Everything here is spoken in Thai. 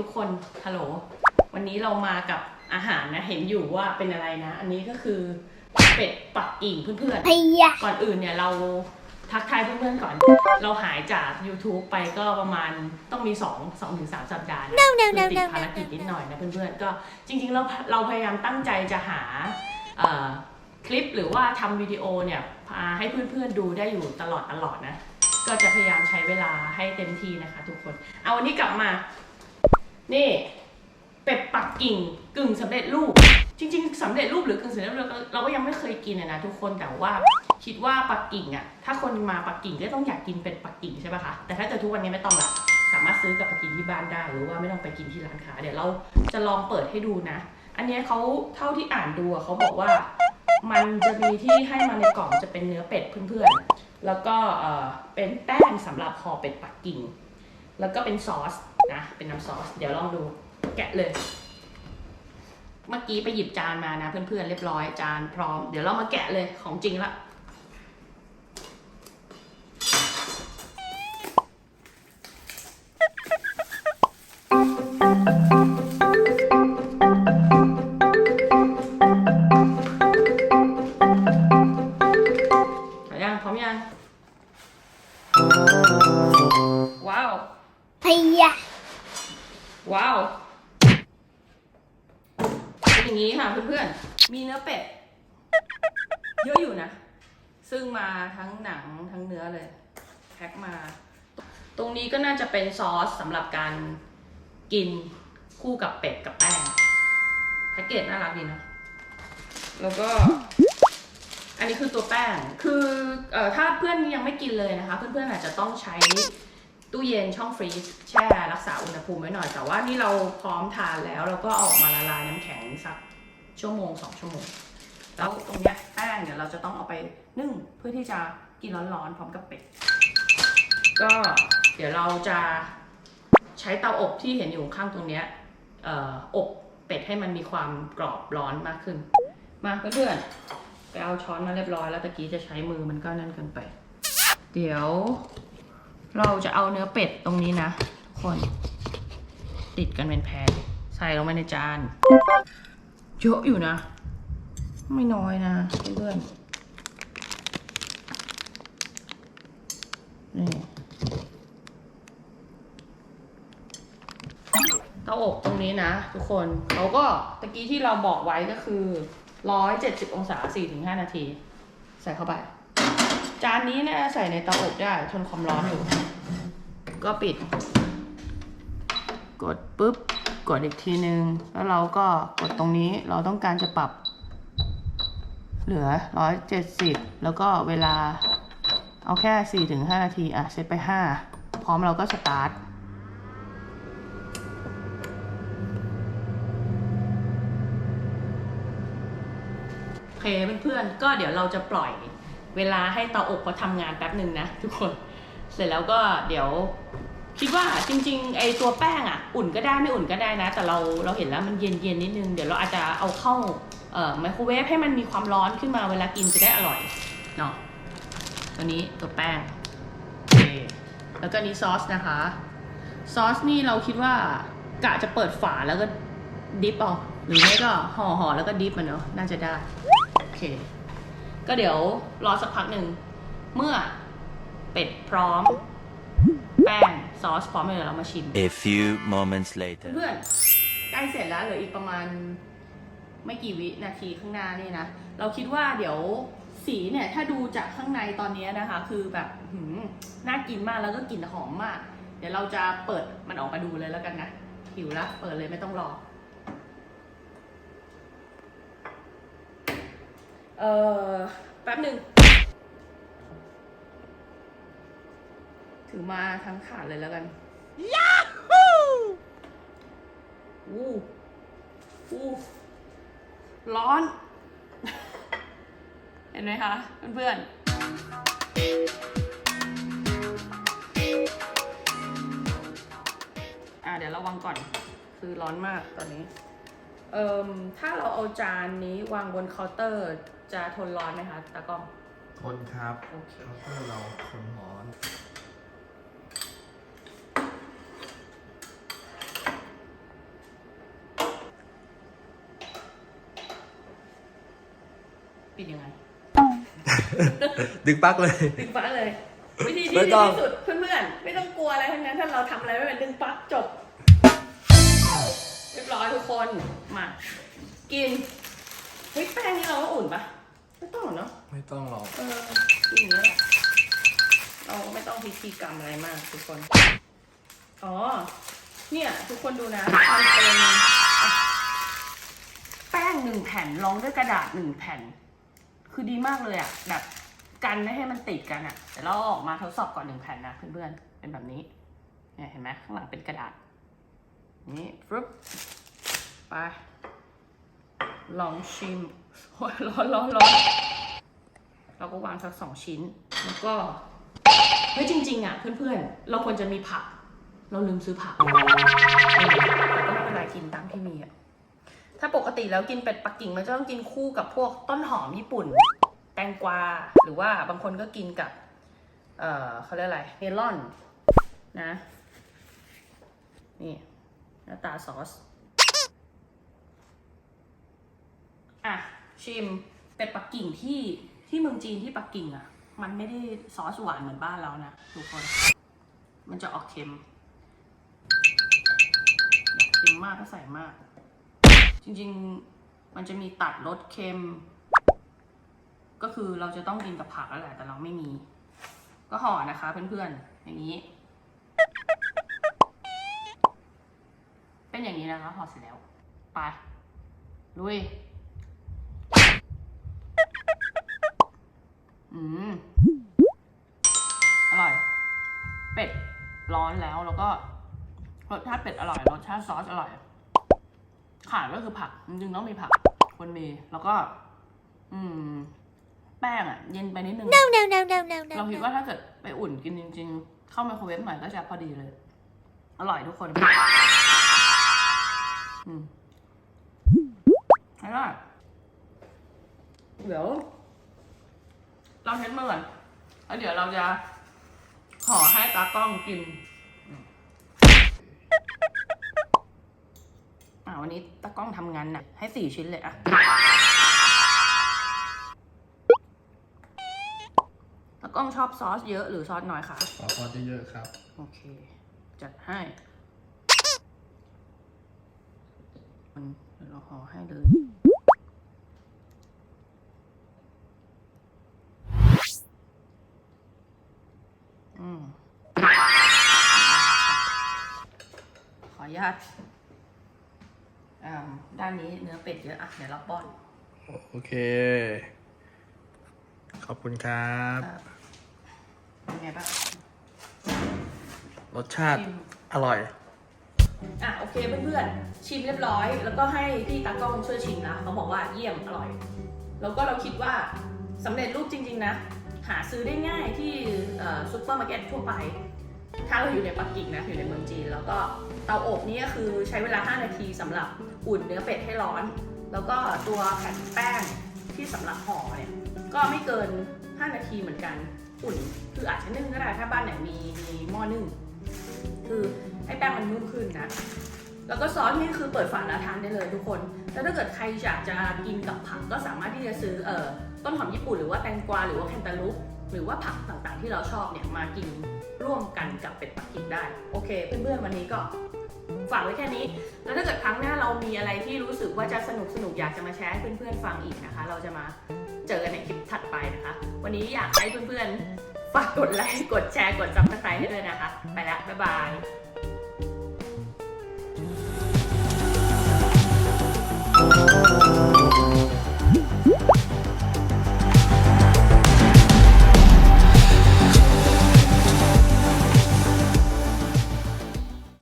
ทุกคนฮัลโหลวันนี้เรามากับอาหารนะ เห็นอยู่ว่าเป็นอะไรนะ อันนี้ก็คือเป็ดปักกิ่งเพื่อนพยาๆก่อนอื่นเนี่ยเราทักทายเพื่อนๆก่อน เราหายจาก YouTube ไปก็ประมาณต้องมี 2 2ถึง3สัปดาห์นะ no no คือ no ติ no ดภารกิจนิดหน่อยนะเพื่อนๆ ก็จริงๆเราเราพยายามตั้งใจจะหาเอ่อคลิปหรือว่าทำวิดีโอเนี่ยพาให้เพื่อนๆดูได้อยู่ตลอดตลอดนะ ก็จะพยายามใช้เวลาให้เต็มที่นะคะทุกคน เอาวันนี้กลับมา นี่เป็ดปักกิ่งกึ่งสำเร็จรูป จริง ๆสำเร็จรูปหรือกึ่งสำเร็จรูปเราก็ยังไม่เคยกินนะทุกคนแต่ว่าคิดว่าปักกิ่งอะถ้าคนมาปักกิ่งก็ต้องอยากกินเป็ดปักกิ่งใช่ปะคะแต่ถ้าเกิดทุกวันนี้ไม่ต้องละสามารถซื้อกลับไปกินที่บ้านได้หรือว่าไม่ต้องไปกินที่ร้านค้าเดี๋ยวเราจะลองเปิดให้ดูนะ อันนี้เขาเท่าที่อ่านดูเขาบอกว่ามันจะมีที่ให้มาในกล่องจะเป็นเนื้อเป็ดเพื่อนๆ แล้วก็เออเป็นแป้งสำหรับห่อเป็ดปักกิ่ง แล้วก็เป็นซอส นะเป็นน้ำซอส เดี๋ยวลองดูแกะเลย เมื่อกี้ไปหยิบจานมานะ เพื่อนๆเรียบร้อยจานพร้อม เดี๋ยวเรามาแกะเลยของจริงละพร้อมยังว้าวพยา ว้าวเป็นอย่างนี้ค่ะเพื่อนๆ มีเนื้อเป็ด เยอะอยู่นะ ซึ่งมาทั้งหนังทั้งเนื้อเลย แพ็คมา ตรงนี้ก็น่าจะเป็นซอสสำหรับการกินคู่กับเป็ดกับแป้งแพ็กเกจน่ารักดีนะ แล้วก็ อันนี้คือตัวแป้ง คือเอ่อถ้าเพื่อนยังไม่กินเลยนะคะ เพื่อนๆอาจจะต้องใช้ ตู้เย็นช่องฟรีซแช่รักษาอุณหภูมิไว้หน่อย แต่ว่านี่เราพร้อมทานแล้วเราก็ออกมาละลายน้ำแข็งสักชั่วโมงสองชั่วโมง แล้วตรงเนี้ยแป้งเดี๋ยวเราจะต้องเอาไปนึ่งเพื่อที่จะกินร้อนๆพร้อมกับเป็ด ก็เดี๋ยวเราจะใช้เตาอบที่เห็นอยู่ข้างตรงเนี้ยเอ่ออบเป็ดให้มันมีความกรอบร้อนมากขึ้น มาเพื่อนๆไปเอาช้อนมาเรียบร้อยแล้วตะกี้จะใช้มือมันก็นั่นเกินไป เดี๋ยว เราจะเอาเนื้อเป็ดตรงนี้นะ ทุกคน ติดกันเป็นแผ่นใส่ลงไปในจาน เยอะอยู่นะ ไม่น้อยนะเพื่อนนี่เตาอบตรงนี้นะ ทุกคนเราก็ตะกี้ที่เราบอกไว้ก็คือ 170 องศา 4-5 นาที ใส่เข้าไป จานนี้เนะใส่ในเตาอบได้ทนความร้อนอยู่ ก็ปิด กดปุ๊บ กดอีกทีนึง แล้วเราก็กดตรงนี้เราต้องการจะปรับ เหลือ 170 แล้วก็เวลาเอาแค่ 4-5 นาที อะ เซตไป 5 พร้อมเราก็สตาร์ทโอเคเพื่อนๆก็เดี๋ยวเราจะปล่อย เวลาให้เตาอบเขาทำงานแป๊บหนึ่งนะทุกคน เสร็จแล้วก็เดี๋ยวคิดว่าจริงๆไอตัวแป้งอะอุ่นก็ได้ไม่อุ่นก็ได้นะ แต่เราเราเห็นแล้วมันเย็นเย็นนิดนึง เดี๋ยวเราอาจจะเอาเข้าเอ่อไมโครเวฟให้มันมีความร้อนขึ้นมาเวลากินจะได้อร่อยเนาะตัวนี้ตัวแป้งโอเคแล้วก็นี้ซอสนะคะซอสนี่เราคิดว่ากะจะเปิดฝาแล้วก็ดิฟเอาหรือไม่ก็ห่อห่อแล้วก็ดิฟมันเนาะน่าจะได้โอเค ก็เดี๋ยวรอสักพักหนึ่ง เมื่อเป็ดพร้อม แป้งซอสพร้อมแล้วเดี๋ยวเรามาชิม A few moments later. เพื่อนใกล้เสร็จแล้วเหลืออีกประมาณไม่กี่วินาทีข้างหน้านี่นะ เราคิดว่าเดี๋ยวสีเนี่ย ถ้าดูจากข้างในตอนนี้นะคะ คือแบบหืมน่ากินมากแล้วก็กลิ่นหอมมาก เดี๋ยวเราจะเปิดมันออกมาดูเลยแล้วกันนะหิวละเปิดเลยไม่ต้องรอ เออแป๊บหนึ่งถือมาทั้งถาดเลยแล้วกันอู้อู้ร้อน เห็นไหมคะ เพื่อนๆอะเดี๋ยวระวังก่อน คือร้อนมากตอนนี้เอ่ม ถ้าเราเอาจานนี้วางบนเคาน์เตอร์จะทนร้อนไหมคะตากล้อง ทนครับโอเค เคาน์เตอร์เราทนร้อน ปิดยังไง ดึงปั๊กเลย ดึงปั๊กเลย วิธีที่ดีที่สุดเพื่อนๆไม่ต้องกลัวอะไรทั้งนั้นถ้าเราทำอะไรไม่เป็นดึงปั๊กจบ รียบร้อยทุกคนมา กินเฮ้ยแป้งนี่เราต้องอุ่นปะไม่ต้องหรอกเนาะไม่ต้องหรอกเออกินอย่างนี้แหละเราก็ไม่ต้องพิธีกรรมอะไรมากทุกคน อ๋อ เนี่ย ทุกคนดูนะมันเป็นอะแป้งหนึ่งแผ่นรองด้วยกระดาษหนึ่งแผ่น คือดีมากเลยอะแบบกันไม่ให้มันติดกันอะเดี๋ยวเราเอาออกมาทดสอบก่อนหนึ่งแผ่นนะเพื่อนๆเป็นแบบนี้เนี่ยเห็นไหมข้างหลังเป็นกระดาษ นี่ฟึบไป ลองชิมโอ้ยร้อนร้อนร้อนเราก็วางสักสองชิ้น แล้วก็เฮ้ยจริง ๆ อะ เพื่อนๆ เราควรจะมีผัก เราลืมซื้อผักแต่ก็ไม่เป็นไรกินตามที่มีอะ ถ้าปกติแล้วกินเป็ดปักกิ่งมันจะต้องกินคู่กับพวกต้นหอมญี่ปุ่น แตงกวา หรือว่าบางคนก็กินกับ เอ่อเขาเรียกอะไรเมลอนนะ นี่หน้าตาซอส อะ ชิมเป็ดปักกิ่งที่ที่เมืองจีนที่ปักกิ่งอะ มันไม่ได้ซอสหวานเหมือนบ้านเรานะทุกคน มันจะออกเค็มอยากเค็มมากก็ใส่มาก จริงๆมันจะมีตัดรสเค็ม ก็คือเราจะต้องกินกับผักแล้วแหละแต่เราไม่มี ก็ห่อนะคะเพื่อนๆอย่างนี้ เป็นอย่างนี้นะคะห่อเสร็จแล้วไปลุย อืม อร่อย เป็ดร้อนแล้วแล้วก็รสชาติเป็ดอร่อยรสชาติซอสอร่อย ขาดก็คือผักจริงๆต้องมีผักควรมีแล้วก็ อืม แป้งอะ เย็นไปนิดนึง No, no, no, no, no, เรา no. คิด no. ว่าถ้าเกิดไปอุ่นกินจริง ๆ เข้าไมโครเวฟหน่อยก็จะพอดีเลย อร่อยทุกคนอืมอร่อยเดี๋ยว เราเช็ดมือก่อนแล้วเดี๋ยวเราจะห่อให้ตากล้องกินอืมอ่าวันนี้ตากล้องทำงานหนักให้สี่ชิ้นเลยอะตากล้องชอบซอสเยอะหรือซอสน้อยคะขอพอเยอะๆครับ โอเค จัดให้มันเดี๋ยวเราห่อให้เลย ขออนุญาตอ่าด้านนี้เนื้อเป็ดเยอะอะเดี๋ยวเราป้อน โอเค ขอบคุณครับอะเป็นไงบ้าง รสชาติชิมอร่อยอะโอเคเพื่อนๆชิมเรียบร้อย แล้วก็ให้พี่ตากล้องช่วยชิมนะเขาบอกว่าเยี่ยมอร่อย แล้วก็เราคิดว่าสำเร็จรูปจริง ๆ นะ หาซื้อได้ง่ายที่ซุปเปอร์มาร์เก็ตทั่วไป ถ้าเราอยู่ในปักกิ่งนะอยู่ในเมืองจีน แล้วก็เตาอบนี่ก็คือใช้เวลา 5 นาทีสำหรับอุ่นเนื้อเป็ดให้ร้อน แล้วก็ตัวแผ่นแป้งที่สำหรับห่อเนี่ยก็ไม่เกิน 5 นาทีเหมือนกันอุ่น คืออาจจะนึ่งก็ได้ถ้าบ้านไหนมีมีหม้อนึ่งคือให้แป้งมันนุ่มขึ้นนะแล้วก็ซอสนี่คือเปิดฝาแล้วทานได้เลยทุกคน แล้วถ้าเกิดใครอยากจะกินกับผักก็สามารถที่จะซื้อเอ่อ ต้นหอมญี่ปุ่นหรือว่าแตงกวาหรือว่าแคนตาลูปหรือว่าผักต่างๆ ที่เราชอบเนี่ยมากินร่วมกันกับเป็ดปักกิ่งได้ โอเค เพื่อนๆวันนี้ก็ฝากไว้แค่นี้ แล้วถ้าเกิดครั้งหน้าเรามีอะไรที่รู้สึกว่าจะสนุกสนุกอยากจะมาแชร์ให้เพื่อนๆฟังอีกนะคะ เราจะมาเจอกันในคลิปถัดไปนะคะ วันนี้อยากให้เพื่อนๆฝากกดไลค์กดแชร์กดซับสไครต์ให้ด้วยนะคะ ไปแล้วบ๊ายบาย